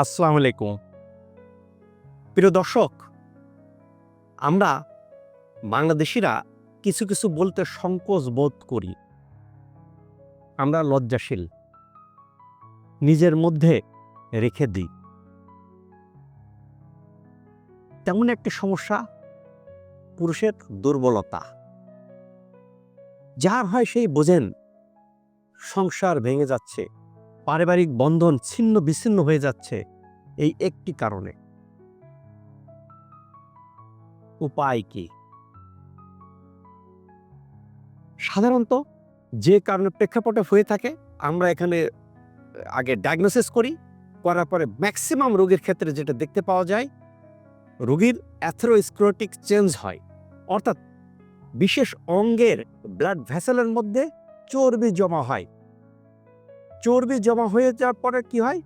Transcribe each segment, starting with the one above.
আসসালামু আলাইকুম। প্রিয় দর্শক, আমরা বাংলাদেশিরা কিছু কিছু বলতে সংকোচ বোধ করি। আমরা লজ্জাশীল। নিজের মধ্যে রেখে দিই। তেমন একটি সমস্যা পুরুষের দুর্বলতা। যার হয় সেই বোঝেন সংসার ভেঙে যাচ্ছে, পারিবারিক বন্ধন ছিন্ন বিচ্ছিন্ন হয়ে যাচ্ছে। এই একটি কারণে। উপায় কি? সাধারণত যে কারণে প্রেক্ষাপটে হয়ে থাকে, আমরা এখানে আগে ডায়াগনোসিস করি, করার পরে ম্যাক্সিমাম রোগীর ক্ষেত্রে যেটা দেখতে পাওয়া যায়, রোগীর অ্যাথ্রোস্ক্রোটিক চেঞ্জ হয়। অর্থাৎ বিশেষ অঙ্গের ব্লাড ভেসেলের মধ্যে চর্বি জমা হয়। চর্বি জমা হয়ে যাওয়ার পরে কি হয়?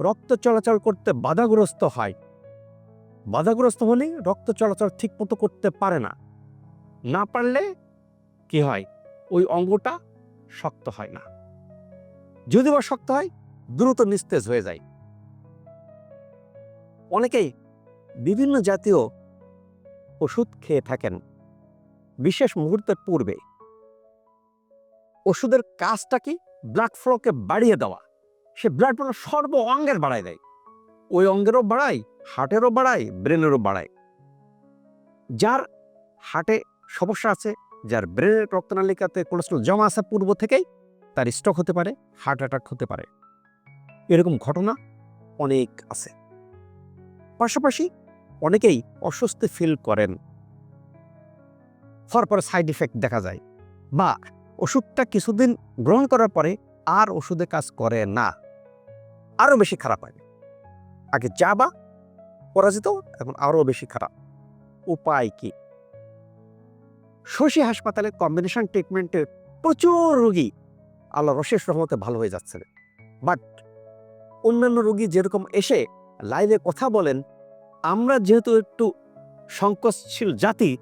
রক্ত চলাচল করতে বাধাগ্রস্ত হয়। বাধাগ্রস্ত হলে রক্ত চলাচল ঠিক মতো করতে পারে না। না পারলে কি হয়? ওই অঙ্গটা শক্ত হয় না। যদি বা শক্ত হয়, দ্রুত নিস্তেজ হয়ে যায়। অনেকেই বিভিন্ন জাতীয় ওষুধ খেয়ে থাকেন, বিশেষ মুহূর্তের পূর্বে। ওষুধের কাজটা কি ব্লাড ফ্লোকে বাড়িয়ে দেওয়া? সে ব্লাড ফ্লো সর্ব অঙ্গের বাড়ায় দেয়। ওই অঙ্গেরও বাড়ায়, হার্টেরও বাড়ায়, ব্রেনেরও বাড়ায়। যার হার্টে সমস্যা আছে, যার ব্রেনের রক্তনালিকাতে কোলেস্ট্রল জমা আছে পূর্ব থেকেই, তার স্ট্রোক হতে পারে হার্ট অ্যাটাক হতে পারে। এরকম ঘটনা অনেক আছে। পাশাপাশি অনেকেই অস্বস্তি ফিল করেন। হওয়ার পরে সাইড ইফেক্ট দেখা যায়। বা ওষুধটা কিছুদিন গ্রহণ করার পরে আর ওষুধে কাজ করে না। আরও বেশি খারাপ হয়। আগে যা বা পরাজিত এখন আরও বেশি খারাপ। উপায় কি? শশী হাসপাতালে কম্বিনেশন ট্রিটমেন্টের প্রচুর রুগী আল্লাহ রশেষ রহমতে ভালো হয়ে যাচ্ছে। বাট অন্যান্য রুগী যেরকম এসে লাইনে কথা বলেন, আমরা যেহেতু একটু সংকোচশীল জাতি,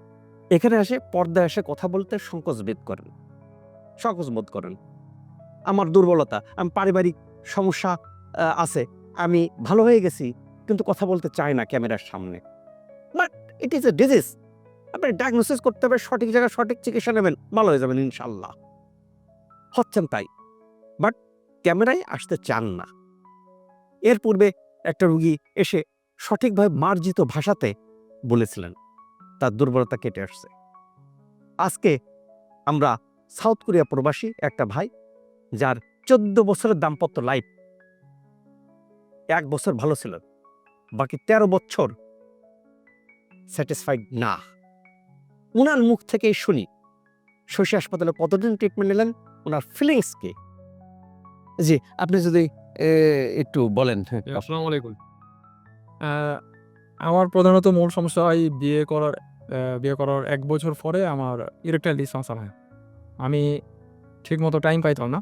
এখানে এসে পর্দায় এসে কথা বলতে সংকোচ বোধ করেন। সংকোচ বোধ করেন। আমার দুর্বলতা, আমি পারিবারিক সমস্যা আছে। আমি ভালো হয়ে গেছি, কিন্তু কথা বলতে চাই না ক্যামেরার সামনে। But it is a disease আপনি ডায়াগনোসিস করতে হবে, সঠিক জায়গায় সঠিক চিকিৎসা নেবেন, ভালো হয়ে যাবেন ইনশাল্লাহ হচ্ছেন তাই। বাট ক্যামেরায় আসতে চান না। এর পূর্বে একটা রুগী এসে সঠিকভাবে মার্জিত ভাষাতে বলেছিলেন, তার দুর্বলতা কেটে আসছে। আজকে আমরা সাউথ কোরিয়া প্রবাসী একটা ভাই, যার চোদ্দ বছরের দাম্পত্য লাইফ এক বছর ভালো ছিল। বাকি তেরো বছর স্যাটিসফাইড না। ওনার মুখ থেকেই শুনি শশী হাসপাতালে কতদিন ট্রিটমেন্ট নিলেন ওনার ফিলিংস কি? জি আপনি যদি একটু বলেন। আসসালামু আলাইকুম। আমার প্রধানত মূল সমস্যা হয় বিয়ে করার বিয়ে করার এক বছর পরে আমার ইরেকটাইল ডিসফাংশন হয়। আমি ঠিকমতো টাইম পাইতাম না।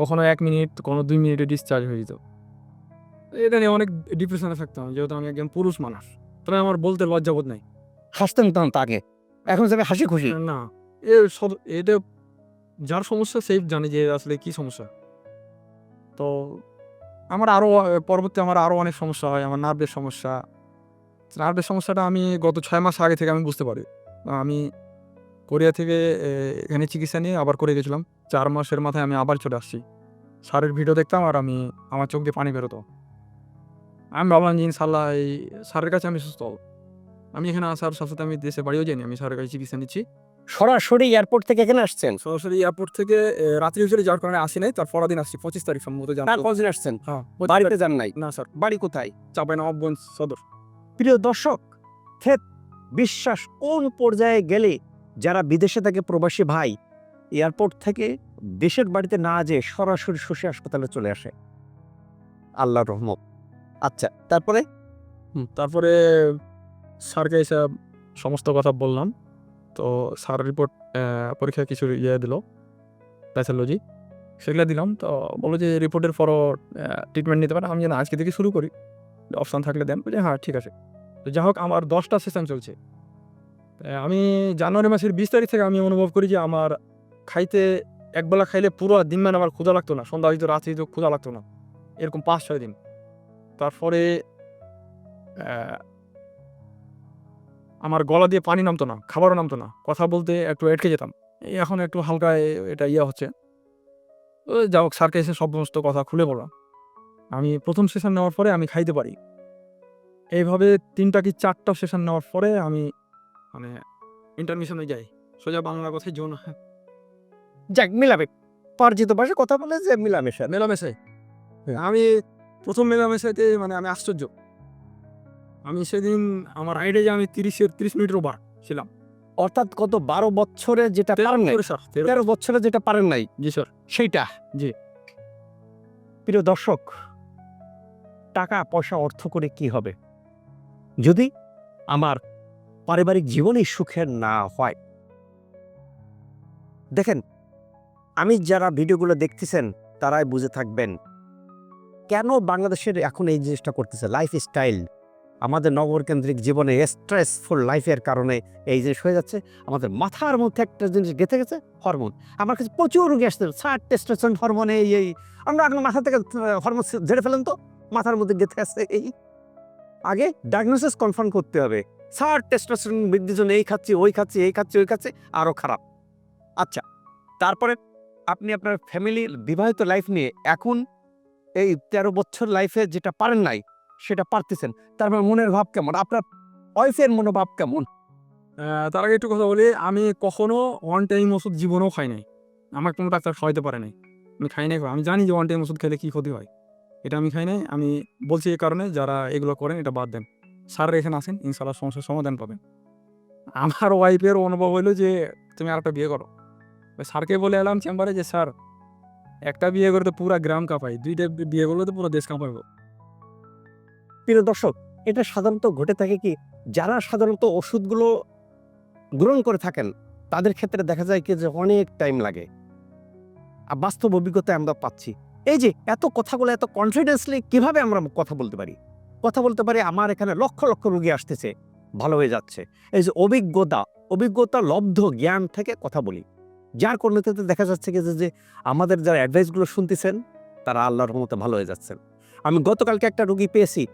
কখনো এক মিনিট কোনো দুই মিনিটে ডিসচার্জ হয়ে যেত। এটা নিয়ে অনেক ডিপ্রেশনে থাকতাম যেহেতু আমি একজন পুরুষ মানুষ। তাই আমার বলতে লজ্জাবোধ নাই। হাসতেন তখন তাকে। এখন যাবে হাসি খুশি। না এ এটা যার সমস্যা সেই জানে যে আসলে কি সমস্যা। তো আমার আরও পরবর্তী আমার আরও অনেক সমস্যা হয় আমার নার্ভের সমস্যা। নার্ভের সমস্যাটা আমি গত ছয় মাস আগে থেকে আমি বুঝতে পারি। আমি কোরিয়া থেকে এখানে চিকিৎসা নিয়ে আবার করে গেছিলাম। চার মাসের মাথায় আমি আবার চলে আসছি। সারের ভিডিও দেখতাম আর আমি আমার চোখ দিয়ে পানি বেরোতো। আমি ভাবলাম যে ইনশাল্লাহ এই স্যারের কাছে আমি সুস্থ হব। আমি এখানে আসার সাথে সাথে আমি দেশে বাড়িও যাইনি আমি স্যারের কাছে চিকিৎসা নিচ্ছি। সরাসরি এয়ারপোর্ট থেকে এখানে আসছেন? সরাসরি এয়ারপোর্ট থেকে রাত্রি হিসেবে যাওয়ার কারণে আসি নাই তার পরের দিন আসছি পঁচিশ তারিখ সম্ভবত জানতো। তার কদিন আসছেন? হ্যাঁ বাড়িতে যান নাই? না স্যার। বাড়ি কোথায়? চাপাই নবাবগঞ্জ সদর। প্রিয় দর্শক থেত বিশ্বাস কোন পর্যায়ে গেলে যারা বিদেশে থাকে প্রবাসী ভাই এয়ারপোর্ট থেকে দেশের বাড়িতে না যেয়ে সরাসরি শশী হাসপাতালে চলে আসে? আল্লাহ রহমত। আচ্ছা তারপরে? তারপরে স্যারকে এসে সমস্ত কথা বললাম। তো স্যার রিপোর্ট পরীক্ষা কিছু ইয়ে দিল প্যাথোলজি সেগুলো দিলাম। তো বলল যে রিপোর্টের পরও ট্রিটমেন্ট নিতে পারে। আমি যেন আজকে থেকে শুরু করি। অপশান থাকলে দেন। বলছে হ্যাঁ ঠিক আছে। তো যাই হোক, আমার দশটা সেশন চলছে। তা আমি জানুয়ারি মাসের বিশ তারিখ থেকে আমি অনুভব করি যে আমার খাইতে একবেলা খাইলে পুরো দিন মানে আমার ক্ষুধা লাগতো না। সন্ধ্যা হইতো রাত্রি হইতো, ক্ষুধা লাগতো না। এরকম পাঁচ ছয় দিন। তারপরে আমার গলা দিয়ে পানি নামতো না খাবারও নামতো না কথা বলতে একটু এটকে যেতাম। এখন একটু হালকা এটা ইয়ে হচ্ছে। যা হোক স্যারকে এসে সমস্ত কথা খুলে বললাম। আমি প্রথম সেশন নেওয়ার পরে আমি খাইতে পারি। এইভাবে তিনটা কি চারটা সেশন নেওয়ার পরে আমি মানে ইন্টারমিশনে যাই। সোজা বাংলা কথাই জোন যাক মিলাবে। পরিচিত ভাষায় কথা বলে যে মিলামেশা। মেলামেশাই। আমি প্রথম মেলামেশাইতে মানে আমি আশ্চর্য। আমি সেদিন আমার হাইটে যে আমি তিরিশের তিরিশ মিনিটের ওভার ছিলাম। অর্থাৎ কত বারো বছরে যেটা পারেন নাই। তেরো। বছরে যেটা পারেন নাই? জি স্যার সেইটা? জি। প্রিয় দর্শক টাকা পয়সা অর্থ করে কি হবে? যদি আমার পারিবারিক জীবনই সুখের না হয়। দেখেন আমি যারা ভিডিওগুলো দেখতেছেন তারাই বুঝে থাকবেন কেন বাংলাদেশের এখন এই জিনিসটা করতেছে? লাইফ স্টাইল আমাদের নগরকেন্দ্রিক জীবনে স্ট্রেসফুল লাইফের কারণে এই জিনিস হয়ে যাচ্ছে। আমাদের মাথার মধ্যে একটা জিনিস গেঁথে গেছে হরমোন আমার কাছে প্রচুর রোগী আসছে স্যার টেস্টোস্টেরন হরমোন এই এই। আমরা এখন মাথা থেকে হরমোন ঝেড়ে ফেলেন তো? মাথার মধ্যে গেঁথে আছে এই। আগে ডায়াগনোসিস কনফার্ম করতে হবে। স্যার টেস্টোস্টেরন বৃদ্ধির জন্য এই খাচ্ছি, ওই খাচ্ছি, এই খাচ্ছি, ওই খাচ্ছি, আরও খারাপ। আচ্ছা তারপরে আপনি আপনার ফ্যামিলির বিবাহিত লাইফ নিয়ে এখন এই তেরো বছর লাইফে যেটা পারেন নাই, সেটা পারতেছেন। তারপর মনের ভাব কেমন? আপনার ওয়াইফের মনোভাব কেমন? তার আগে একটু কথা বলি, আমি কখনো ওয়ান টাইম ওষুধ জীবনেও খাই নাই। আমার কোনো ডাক্তার খাওয়াইতে পারে নাই। আমি খাই নাই, আমি জানি যে ওয়ান টাইম ওষুধ খেলে কী ক্ষতি হয়। এটা আমি খাই নাই, আমি বলছি এই কারণে, যারা এগুলো করেন, এটা বাদ দেন। স্যার এখানে আসেন ইনশাল্লাহ সমস্যার সমাধান পাবেন। আমার ওয়াইফের অনুভব হইল যে, তুমি আরেকটা বিয়ে করো। স্যারকে বলে এলাম চেম্বারে যে স্যার একটা বিয়ে করে তো পুরা গ্রাম কাঁপাই, দুইটা বিয়ে করলে তো পুরো দেশ কাঁপাইব। প্রিয় দর্শক, এটা সাধারণত ঘটে থাকে কি, যারা সাধারণত ওষুধগুলো গ্রহণ করে থাকেন, তাদের ক্ষেত্রে দেখা যায় কি যে অনেক টাইম লাগে। আর বাস্তব অভিজ্ঞতায় আমরা পাচ্ছি। এই যে এত কথাগুলো, এত কনফিডেন্সলি কীভাবে আমরা কথা বলতে পারি? কথা বলতে পারি, আমার এখানে লক্ষ লক্ষ রোগী আসতেছে, ভালো হয়ে যাচ্ছে। এই যে অভিজ্ঞতা অভিজ্ঞতা, লব্ধ জ্ঞান থেকে কথা বলি। যার কর্মীতে দেখা যাচ্ছে কি যে- আমাদের যারা অ্যাডভাইসগুলো শুনতেছেন তারা আল্লাহর মতো ভালো হয়ে যাচ্ছেন। আমি গতকালকে একটা রুগী পেয়েছি।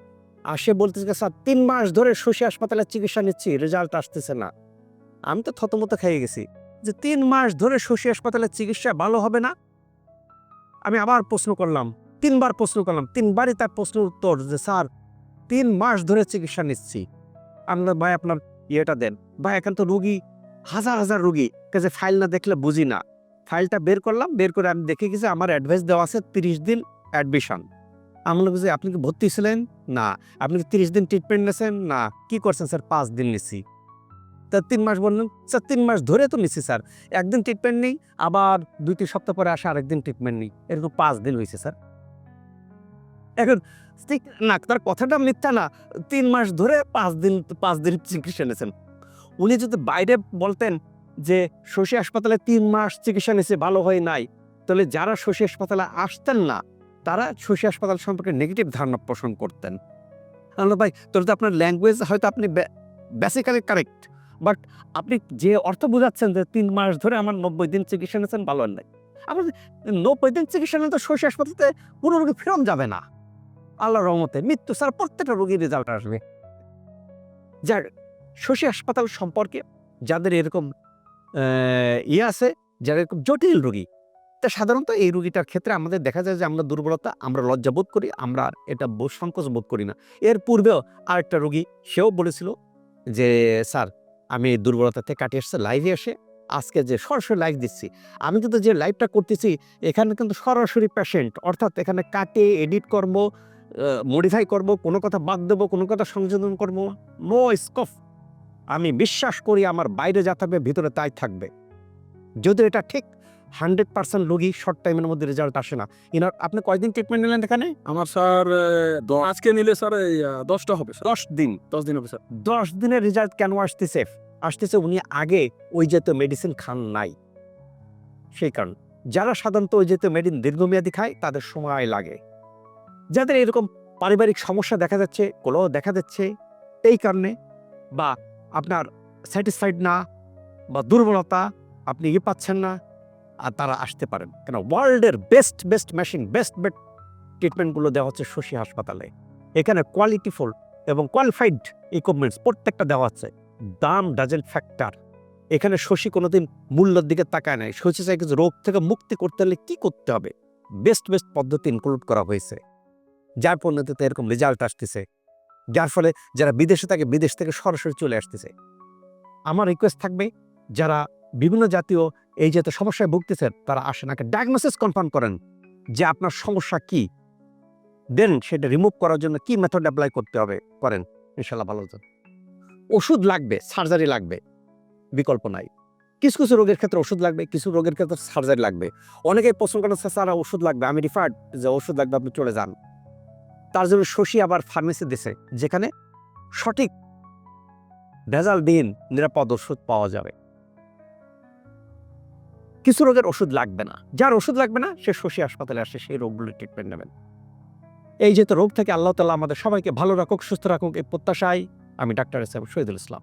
আসে বলতেছে যে, স্যার তিন মাস ধরে শশী হাসপাতালে চিকিৎসা নিচ্ছি রেজাল্ট আসতেছে না। আমি তো থতমত খেয়ে গেছি যে তিন মাস ধরে শশী হাসপাতালে চিকিৎসা ভালো হবে না? আমি আবার প্রশ্ন করলাম তিনবার প্রশ্ন করলাম তিনবারই তার প্রশ্নের উত্তর যে স্যার তিন মাস ধরে চিকিৎসা নিচ্ছি। আপনার ভাই আপনার ইয়েটা দেন। ভাই এখন তো রুগী হাজার হাজার রুগী। কাজে ফাইল না দেখলে বুঝি না। ফাইলটা বের করলাম, বের করে আমি দেখে গেছি, আমার অ্যাডভাইস দেওয়া আছে তিরিশ দিন অ্যাডমিশন আমি বললাম যে, আপনি কি ভর্তি ছিলেন? না। আপনি কি তিরিশ দিন ট্রিটমেন্ট নিয়েছেন? না। কি করছেন স্যার? পাঁচ দিন নিছি। তা তিন মাস বললেন, স্যার, তিন মাস ধরে তো নিছি স্যার। একদিন ট্রিটমেন্ট নেই, আবার দুই তিন সপ্তাহ পরে আসে আরেকদিন ট্রিটমেন্ট নেই। এরকম পাঁচ দিন হয়েছে স্যার। এখন ঠিক না, তার কথাটা মিথ্যা না। তিন মাস ধরে পাঁচ দিন পাঁচ দিন চিকিৎসা নিয়েছেন। উনি যদি বাইরে বলতেন যে, শশী হাসপাতালে তিন মাস চিকিৎসা নিয়েছে ভালো হয় নাই। তাহলে যারা শশী হাসপাতালে আসতেন না, তারা শশী হাসপাতাল সম্পর্কে নেগেটিভ ধারণা পোষণ করতেন। আল্লাহ ভাই, তোর তো আপনার ল্যাঙ্গুয়েজ হয়তো আপনি বেসিক্যালি কারেক্ট বাট আপনি যে অর্থ বোঝাচ্ছেন যে, তিন মাস ধরে আমার নব্বই দিন চিকিৎসা নিয়েছেন, ভালো নাই। আমার নব্বই দিন চিকিৎসা নিলে তো শশী হাসপাতালে কোনো রোগী ফেরম যাবে না। আল্লাহ রহমতে মৃত্যু ছাড়া প্রত্যেকটা রোগীর রেজাল্ট আসবে। যার শশী হাসপাতাল সম্পর্কে যাদের এরকম ইয়ে আছে, যারা এরকম জটিল রোগী, তা সাধারণত এই রুগীটার ক্ষেত্রে আমাদের দেখা যায় যে আমরা দুর্বলতা, আমরা লজ্জা বোধ করি, আমরা এটা সংকোচ বোধ করি না। এর পূর্বেও আরেকটা রুগী, সেও বলেছিল যে, স্যার, আমি এই দুর্বলতা থেকে কাটিয়ে এসছে, লাইভে এসে আজকে যে সরাসরি লাইভ দিচ্ছি, আমি কিন্তু যে লাইভটা করতেছি, এখানে কিন্তু সরাসরি পেশেন্ট অর্থাৎ এখানে কাটে এডিট করব মডিফাই করব, কোনো কথা বাদ দেবো, কোনো কথা সংযোজন করব নো স্কোপ আমি বিশ্বাস করি আমার বাইরে যা থাকবে ভিতরে তাই থাকবে। যদি এটা ঠিক হান্ড্রেড পার্সেন্ট রোগী শর্ট টাইমের মধ্যে রেজাল্ট আসে না। ইনার আপনি কয়দিন ট্রিটমেন্ট নিলেন এখানে? আমার স্যার আজকে নিলে স্যার দশটা হবে দশ দিন? দশ দিন হবে স্যার। দশ দিনের রেজাল্ট কেন আসতেছে? আসতেছে উনি আগে ওই জাতীয় মেডিসিন খান নাই। সেই কারণ যারা সাধারণত ওই জাতীয় মেডিসিন দীর্ঘমেয়াদী খায় তাদের সময় লাগে। যাদের এরকম পারিবারিক সমস্যা দেখা যাচ্ছে কলহ দেখা যাচ্ছে এই কারণে বা আপনার স্যাটিসফাইড না বা দুর্বলতা আপনি ইয়ে পাচ্ছেন না, আর তারা আসতে পারেন। কেন? ওয়ার্ল্ডের best best machine best best ট্রিটমেন্টগুলো দেওয়া হচ্ছে শশী হাসপাতালে। এখানে কোয়ালিটিফুল এবং কোয়ালিফাইড ইকুইপমেন্টস প্রত্যেকটা দেওয়া হচ্ছে দাম ডাজেন্ট ফ্যাক্টর এখানে শশী কোনোদিন মূল্যের দিকে তাকায় নাই। শশী চাই কিছু রোগ থেকে মুক্তি করতে হলে কি করতে হবে? বেস্ট বেস্ট পদ্ধতি ইনক্লুড করা হয়েছে। যার পরিণতিতে এরকম রেজাল্ট আসতেছে। যার ফলে যারা বিদেশে থাকে, বিদেশ থেকে সরাসরি চলে আসতেছে। আমার রিকোয়েস্ট থাকবে, যারা বিভিন্ন জাতীয় এই জাতীয় সমস্যায় ভুগতেছেন তারা আসেন, আগে ডায়াগনোসিস কনফার্ম করেন যে আপনার সমস্যা কি। দেন সেটা রিমুভ করার জন্য কি মেথড অ্যাপ্লাই করতে হবে, করেন। ইনশাল্লাহ ভালো হতো। ওষুধ লাগবে সার্জারি লাগবে, বিকল্প নাই। কিছু কিছু রোগের ক্ষেত্রে ওষুধ লাগবে, কিছু রোগের ক্ষেত্রে সার্জারি লাগবে। অনেকেই পছন্দ করেন, স্যার ওষুধ লাগবে। আমি রিফার্ড যে ওষুধ লাগবে, আপনি চলে যান। তার জন্য শশী আবার ফার্মেসি দিছে, যেখানে সঠিক ভেজাল দিন নিরাপদ ওষুধ পাওয়া যাবে। কিছু রোগের ওষুধ লাগবে না। যার ওষুধ লাগবে না, সে শশী হাসপাতালে আসে, সেই রোগগুলোর ট্রিটমেন্ট নেবেন। এই যেহেতু রোগ থেকে আল্লাহ তালা আমাদের সবাইকে ভালো রাখুক, সুস্থ রাখুক, এই প্রত্যাশায় আমি ডাক্তার এম শহীদুল ইসলাম।